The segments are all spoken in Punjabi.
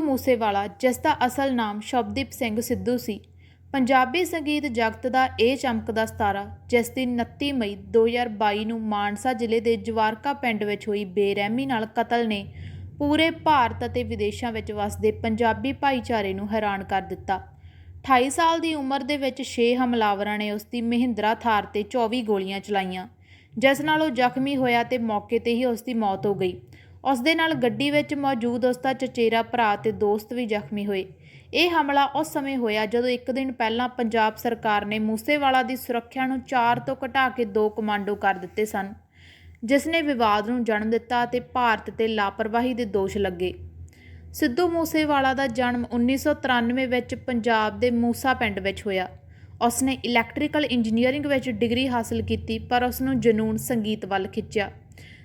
ਸਿੱਧੂ ਮੂਸੇਵਾਲਾ, ਜਿਸ ਦਾ ਅਸਲ ਨਾਮ ਸ਼ਬਦੀਪ ਸਿੰਘ ਸਿੱਧੂ ਸੀ। ਪੰਜਾਬੀ ਸੰਗੀਤ ਜਗਤ ਦਾ ਇਹ ਚਮਕਦਾ ਸਿਤਾਰਾ, ਜਿਸ ਦੀ 29 ਮਈ 2022 ਨੂੰ ਮਾਨਸਾ ਜ਼ਿਲ੍ਹੇ ਦੇ ਜਵਾਰਕਾ ਪਿੰਡ ਵਿੱਚ ਹੋਈ ਬੇਰਹਿਮੀ ਨਾਲ ਕਤਲ ਨੇ ਪੂਰੇ ਭਾਰਤ ਅਤੇ ਵਿਦੇਸ਼ਾਂ ਵਿੱਚ ਵਸਦੇ ਪੰਜਾਬੀ ਭਾਈਚਾਰੇ ਨੂੰ ਹੈਰਾਨ ਕਰ ਦਿੱਤਾ। 28 ਸਾਲ ਦੀ ਉਮਰ ਦੇ ਵਿੱਚ 6 ਹਮਲਾਵਰਾਂ ਨੇ ਉਸ ਦੀ ਮਹਿੰਦਰਾ ਥਾਰ ਤੇ 24 ਗੋਲੀਆਂ ਚਲਾਈਆਂ, ਜਿਸ ਨਾਲ ਉਹ ਜ਼ਖਮੀ ਹੋਇਆ ਤੇ ਮੌਕੇ ਤੇ ਹੀ ਉਸ ਦੀ ਮੌਤ ਹੋ ਗਈ। ਉਸ ਦੇ ਨਾਲ ਗੱਡੀ ਵਿੱਚ ਮੌਜੂਦ ਉਸ ਦਾ ਚਚੇਰਾ ਭਰਾ ਤੇ ਦੋਸਤ ਵੀ ਜ਼ਖਮੀ ਹੋਏ। ਇਹ ਹਮਲਾ ਉਸ ਸਮੇਂ ਹੋਇਆ ਜਦੋਂ ਇੱਕ ਦਿਨ ਪਹਿਲਾਂ ਪੰਜਾਬ ਸਰਕਾਰ ਨੇ ਮੂਸੇਵਾਲਾ ਦੀ ਸੁਰੱਖਿਆ ਨੂੰ 4 ਤੋਂ ਘਟਾ ਕੇ 2 ਕਮਾਂਡੋ ਕਰ ਦਿੱਤੇ ਸਨ, ਜਿਸ ਨੇ ਵਿਵਾਦ ਨੂੰ ਜਨਮ ਦਿੱਤਾ ਅਤੇ ਭਾਰਤ ਤੇ ਲਾਪਰਵਾਹੀ ਦੇ ਦੋਸ਼ ਲੱਗੇ। ਸਿੱਧੂ ਮੂਸੇਵਾਲਾ ਦਾ ਜਨਮ 1993 ਵਿੱਚ ਪੰਜਾਬ ਦੇ ਮੂਸਾ ਪਿੰਡ ਵਿੱਚ ਹੋਇਆ। ਉਸ ਨੇ ਇਲੈਕਟ੍ਰੀਕਲ ਇੰਜੀਨੀਅਰਿੰਗ ਵਿੱਚ ਡਿਗਰੀ ਹਾਸਲ ਕੀਤੀ ਪਰ ਉਸ ਨੂੰ ਜਨੂਨ ਸੰਗੀਤ ਵੱਲ ਖਿੱਚਿਆ।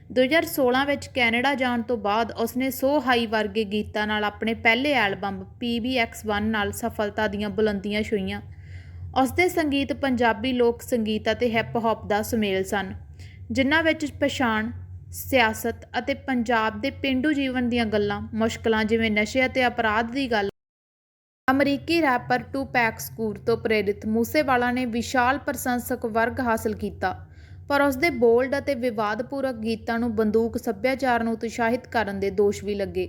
2016 ਵਿੱਚ ਕੈਨੇਡਾ ਜਾਣ ਤੋਂ ਬਾਅਦ ਉਸਨੇ ਸੋ ਹਾਈ ਵਰਗੇ ਗੀਤਾਂ ਨਾਲ ਆਪਣੇ ਪਹਿਲੇ ਐਲਬਮ PBX1 ਨਾਲ ਸਫਲਤਾ ਦੀਆਂ ਬੁਲੰਦੀਆਂ ਛੂਈਆਂ। ਉਸਦੇ ਸੰਗੀਤ ਪੰਜਾਬੀ ਲੋਕ ਸੰਗੀਤ ਅਤੇ ਹਿਪ ਹੌਪ ਦਾ ਸੁਮੇਲ ਸਨ, ਜਿਨ੍ਹਾਂ ਵਿੱਚ ਪਛਾਣ, ਸਿਆਸਤ ਅਤੇ ਪੰਜਾਬ ਦੇ ਪਿੰਡੂ ਜੀਵਨ ਦੀਆਂ ਗੱਲਾਂ, ਮੁਸ਼ਕਲਾਂ ਜਿਵੇਂ ਨਸ਼ੇ ਅਤੇ ਅਪਰਾਧ ਦੀ ਗੱਲ। ਅਮਰੀਕੀ ਰੈਪਰ ਟੂਪੈਕ ਸਕੂਰ ਤੋਂ ਪ੍ਰੇਰਿਤ ਮੂਸੇਵਾਲਾ ਨੇ ਵਿਸ਼ਾਲ ਪ੍ਰਸ਼ੰਸਕ ਵਰਗ ਹਾਸਲ ਕੀਤਾ। ਪਰ ਉਸ ਦੇ ਬੋਲਡ ਅਤੇ ਵਿਵਾਦਪੂਰਕ ਗੀਤਾਂ ਨੂੰ ਬੰਦੂਕ ਸੱਭਿਆਚਾਰ ਨੂੰ ਉਤਸ਼ਾਹਿਤ ਕਰਨ ਦੇ ਦੋਸ਼ ਵੀ ਲੱਗੇ।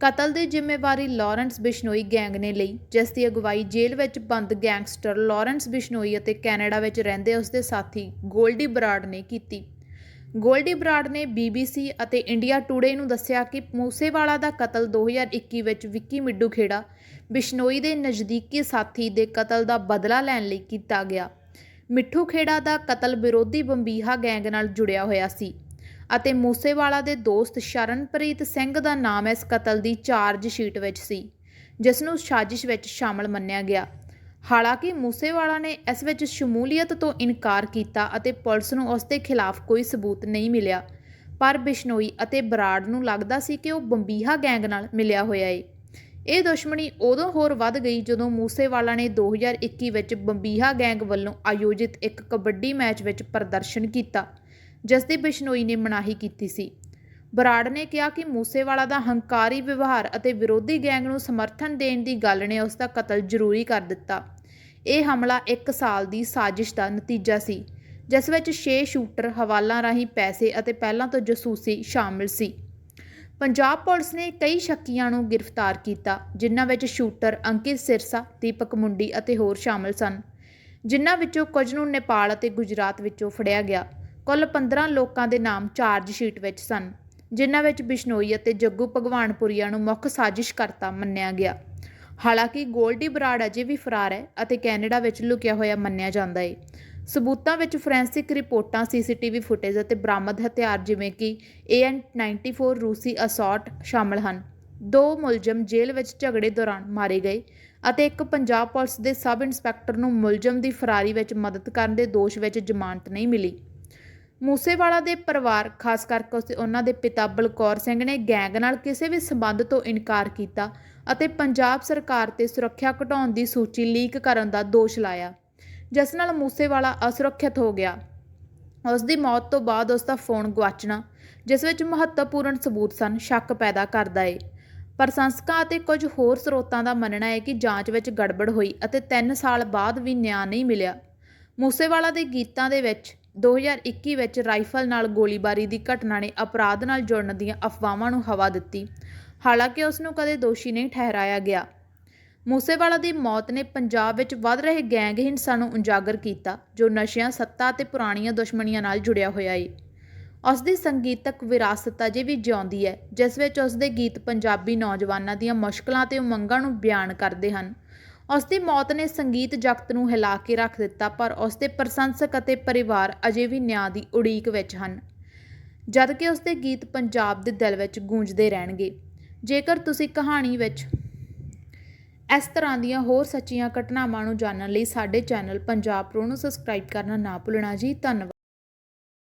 ਕਤਲ ਦੀ ਜ਼ਿੰਮੇਵਾਰੀ ਲਾਰੈਂਸ ਬਿਸ਼ਨੋਈ ਗੈਂਗ ਨੇ ਲਈ, ਜਿਸ ਦੀ ਅਗਵਾਈ ਜੇਲ੍ਹ ਵਿੱਚ ਬੰਦ ਗੈਂਗਸਟਰ ਲਾਰੈਂਸ ਬਿਸ਼ਨੋਈ ਅਤੇ ਕੈਨੇਡਾ ਵਿੱਚ ਰਹਿੰਦੇ ਉਸ ਦੇ ਸਾਥੀ ਗੋਲਡੀ ਬਰਾਡ ਨੇ ਕੀਤੀ। ਗੋਲਡੀ ਬਰਾਡ ਨੇ BBC ਅਤੇ ਇੰਡੀਆ ਟੂਡੇ ਨੂੰ ਦੱਸਿਆ ਕਿ ਮੂਸੇਵਾਲਾ ਦਾ ਕਤਲ 2021 ਵਿੱਚ ਵਿੱਕੀ ਮਿੱਡੂ ਖੇੜਾ ਬਿਸ਼ਨੋਈ ਦੇ ਨਜ਼ਦੀਕੀ ਸਾਥੀ ਦੇ ਕਤਲ ਦਾ ਬਦਲਾ ਲੈਣ ਲਈ ਕੀਤਾ ਗਿਆ। ਮਿੱਠੂ ਖੇੜਾ ਦਾ ਕਤਲ ਵਿਰੋਧੀ ਬੰਬੀਹਾ ਗੈਂਗ ਨਾਲ ਜੁੜਿਆ ਹੋਇਆ ਸੀ ਅਤੇ ਮੂਸੇਵਾਲਾ ਦੇ ਦੋਸਤ ਸ਼ਰਨਪ੍ਰੀਤ ਸਿੰਘ ਦਾ ਨਾਮ ਇਸ ਕਤਲ ਦੀ ਚਾਰਜ ਸ਼ੀਟ ਵਿੱਚ ਸੀ ਜਿਸ ਨੂੰ ਸਾਜ਼ਿਸ਼ ਵਿੱਚ ਸ਼ਾਮਲ ਮੰਨਿਆ ਗਿਆ। ਹਾਲਾਂਕਿ ਮੂਸੇਵਾਲਾ ਨੇ ਇਸ ਵਿੱਚ ਸ਼ਮੂਲੀਅਤ ਤੋਂ ਇਨਕਾਰ ਕੀਤਾ ਅਤੇ ਪੁਲਿਸ ਨੂੰ ਉਸ ਦੇ ਖਿਲਾਫ ਕੋਈ ਸਬੂਤ ਨਹੀਂ ਮਿਲਿਆ, ਪਰ ਬਿਸ਼ਨੋਈ ਅਤੇ ਬਰਾੜ ਨੂੰ ਲੱਗਦਾ ਸੀ ਕਿ ਉਹ ਬੰਬੀਹਾ ਗੈਂਗ ਨਾਲ ਮਿਲਿਆ ਹੋਇਆ ਏ। ਇਹ ਦੁਸ਼ਮਣੀ ਉਦੋਂ ਹੋਰ ਵੱਧ ਗਈ ਜਦੋਂ ਮੂਸੇਵਾਲਾ ਨੇ 2021 ਵਿੱਚ ਬੰਬੀਹਾ ਗੈਂਗ ਵੱਲੋਂ ਆਯੋਜਿਤ ਇੱਕ ਕਬੱਡੀ ਮੈਚ ਵਿੱਚ ਪ੍ਰਦਰਸ਼ਨ ਕੀਤਾ ਜਿਸ ਦੀ ਬਿਸ਼ਨੋਈ ਨੇ ਮਨਾਹੀ ਕੀਤੀ ਸੀ। ਬਰਾੜ ਨੇ ਕਿਹਾ ਕਿ ਮੂਸੇਵਾਲਾ ਦਾ ਹੰਕਾਰੀ ਵਿਵਹਾਰ ਅਤੇ ਵਿਰੋਧੀ ਗੈਂਗ ਨੂੰ ਸਮਰਥਨ ਦੇਣ ਦੀ ਗੱਲ ਨੇ ਉਸ ਦਾ ਕਤਲ ਜ਼ਰੂਰੀ ਕਰ ਦਿੱਤਾ। ਇਹ ਹਮਲਾ 1 ਸਾਲ ਦੀ ਸਾਜ਼ਿਸ਼ ਦਾ ਨਤੀਜਾ ਸੀ, ਜਿਸ ਵਿੱਚ 6 ਸ਼ੂਟਰ ਹਵਾਲਾਂ ਰਾਹੀਂ ਪੈਸੇ ਅਤੇ ਪਹਿਲਾਂ ਤੋਂ ਜਸੂਸੀ ਸ਼ਾਮਿਲ ਸੀ। ਪੰਜਾਬ ਪੁਲਿਸ ਨੇ ਕਈ ਸ਼ੱਕੀਆਂ ਨੂੰ ਗ੍ਰਿਫਤਾਰ ਕੀਤਾ, ਜਿਨ੍ਹਾਂ ਵਿੱਚ ਸ਼ੂਟਰ ਅੰਕਿਤ ਸਿਰਸਾ, ਦੀਪਕ ਮੁੰਡੀ ਅਤੇ ਹੋਰ ਸ਼ਾਮਲ ਸਨ, ਜਿਨ੍ਹਾਂ ਵਿੱਚੋਂ ਕੁਝ ਨੂੰ ਨੇਪਾਲ ਅਤੇ ਗੁਜਰਾਤ ਵਿੱਚੋਂ ਫੜਿਆ ਗਿਆ। ਕੁੱਲ 15 ਲੋਕਾਂ ਦੇ ਨਾਮ ਚਾਰਜ ਸ਼ੀਟ ਵਿੱਚ ਸਨ, ਜਿਨ੍ਹਾਂ ਵਿੱਚ ਬਿਸ਼ਨੋਈ ਅਤੇ ਜੱਗੂ ਭਗਵਾਨਪੁਰੀਆ ਨੂੰ ਮੁੱਖ ਸਾਜ਼ਿਸ਼ਕਰਤਾ ਮੰਨਿਆ ਗਿਆ। ਹਾਲਾਂਕਿ ਗੋਲਡੀ ਬਰਾੜ ਅਜੇ ਵੀ ਫਰਾਰ ਹੈ ਅਤੇ ਕੈਨੇਡਾ ਵਿੱਚ ਲੁਕਿਆ ਹੋਇਆ ਮੰਨਿਆ ਜਾਂਦਾ ਹੈ ਸਬੂਤਾਂ ਵਿੱਚ ਫੋਰੈਂਸਿਕ ਰਿਪੋਰਟਾਂ, ਸੀਸੀਟੀਵੀ ਫੁਟੇਜ ਅਤੇ ਬਰਾਮਦ ਹਥਿਆਰ ਜਿਵੇਂ ਕਿ AN94 ਰੂਸੀ ਅਸੌਟ ਸ਼ਾਮਲ ਹਨ। ਦੋ ਮੁਲਜ਼ਮ ਜੇਲ੍ਹ ਵਿੱਚ ਝਗੜੇ ਦੌਰਾਨ ਮਾਰੇ ਗਏ ਅਤੇ ਇੱਕ ਪੰਜਾਬ ਪੁਲਿਸ ਦੇ ਸਬ ਇੰਸਪੈਕਟਰ ਨੂੰ ਮੁਲਜ਼ਮ ਦੀ ਫਰਾਰੀ ਵਿੱਚ ਮਦਦ ਕਰਨ ਦੇ ਦੋਸ਼ ਵਿੱਚ ਜ਼ਮਾਨਤ ਨਹੀਂ ਮਿਲੀ। ਮੂਸੇਵਾਲਾ ਦੇ ਪਰਿਵਾਰ, ਖਾਸ ਕਰਕੇ ਉਹਨਾਂ ਦੇ ਪਿਤਾ ਬਲਕੌਰ ਸਿੰਘ ਨੇ ਗੈਂਗ ਨਾਲ ਕਿਸੇ ਵੀ ਸਬੰਧ ਤੋਂ ਇਨਕਾਰ ਕੀਤਾ ਅਤੇ ਪੰਜਾਬ ਸਰਕਾਰ ਤੇ ਸੁਰੱਖਿਆ ਘਟਾਉਣ ਦੀ ਸੂਚੀ ਲੀਕ ਕਰਨ ਦਾ ਦੋਸ਼ ਲਾਇਆ। ਜਿਸ ਨਾਲ ਮੂਸੇਵਾਲਾ ਅਸੁਰੱਖਿਅਤ ਹੋ ਗਿਆ। ਉਸ ਦੀ ਮੌਤ ਤੋਂ ਬਾਅਦ ਉਸ ਦਾ ਫੋਨ ਗਵਾਚਣਾ ਜਿਸ ਵਿੱਚ ਮਹੱਤਵਪੂਰਨ ਸਬੂਤ ਸਨ, ਸ਼ੱਕ ਪੈਦਾ ਕਰਦਾ ਏ। ਪ੍ਰਸ਼ੰਸਕਾਂ ਅਤੇ ਕੁਝ ਹੋਰ ਸਰੋਤਾਂ ਦਾ ਮੰਨਣਾ ਹੈ ਕਿ ਜਾਂਚ ਵਿੱਚ ਗੜਬੜ ਹੋਈ ਅਤੇ 3 ਸਾਲ ਬਾਅਦ ਵੀ ਨਿਆਂ ਨਹੀਂ ਮਿਲਿਆ। ਮੂਸੇਵਾਲਾ ਦੇ ਗੀਤਾਂ ਦੇ ਵਿੱਚ 2021 ਵਿੱਚ ਰਾਈਫਲ ਨਾਲ ਗੋਲੀਬਾਰੀ ਦੀ ਘਟਨਾ ਨੇ ਅਪਰਾਧ ਨਾਲ ਜੁੜਨ ਦੀਆਂ ਅਫਵਾਹਾਂ ਨੂੰ ਹਵਾ ਦਿੱਤੀ। ਹਾਲਾਂਕਿ ਉਸ ਨੂੰ ਕਦੇ ਦੋਸ਼ੀ ਨਹੀਂ ਠਹਿਰਾਇਆ ਗਿਆ। ਮੂਸੇਵਾਲਾ ਦੀ ਮੌਤ ਨੇ ਪੰਜਾਬ ਵਿੱਚ ਵੱਧ ਰਹੇ ਗੈਂਗ ਹਿੰਸਾ ਨੂੰ ਉਜਾਗਰ ਕੀਤਾ, ਜੋ ਨਸ਼ਿਆਂ, ਸੱਤਾ ਅਤੇ ਪੁਰਾਣੀਆਂ ਦੁਸ਼ਮਣੀਆਂ ਨਾਲ ਜੁੜਿਆ ਹੋਇਆ ਏ। ਉਸ ਦੀ ਸੰਗੀਤਕ ਵਿਰਾਸਤ ਅਜੇ ਵੀ ਜਿਉਂਦੀ ਹੈ, ਜਿਸ ਵਿੱਚ ਉਸ ਦੇ ਗੀਤ ਪੰਜਾਬੀ ਨੌਜਵਾਨਾਂ ਦੀਆਂ ਮੁਸ਼ਕਲਾਂ ਤੇ ਉਮੰਗਾਂ ਨੂੰ ਬਿਆਨ ਕਰਦੇ ਹਨ। ਉਸ ਦੀ ਮੌਤ ਨੇ ਸੰਗੀਤ ਜਗਤ ਨੂੰ ਹਿਲਾ ਕੇ ਰੱਖ ਦਿੱਤਾ, ਪਰ ਉਸ ਦੇ ਪ੍ਰਸ਼ੰਸਕ ਅਤੇ ਪਰਿਵਾਰ ਅਜੇ ਵੀ ਨਿਆਂ ਦੀ ਉਡੀਕ ਵਿੱਚ ਹਨ। ਜਦ ਕਿ ਉਸ ਦੇ ਗੀਤ ਪੰਜਾਬ ਦੇ ਦਿਲ ਵਿੱਚ ਗੂੰਜਦੇ ਰਹਿਣਗੇ, ਜੇਕਰ ਤੁਸੀਂ ਕਹਾਣੀ ਵਿੱਚ ਇਸ ਤਰ੍ਹਾਂ ਦੀਆਂ ਹੋਰ ਸੱਚੀਆਂ ਘਟਨਾਵਾਂ ਨੂੰ ਜਾਣਨ ਲਈ ਸਾਡੇ ਚੈਨਲ ਪੰਜਾਬ ਪ੍ਰੋ ਨੂੰ ਸਬਸਕ੍ਰਾਈਬ ਕਰਨਾ ਨਾ ਭੁੱਲਣਾ ਜੀ, ਧੰਨਵਾਦ।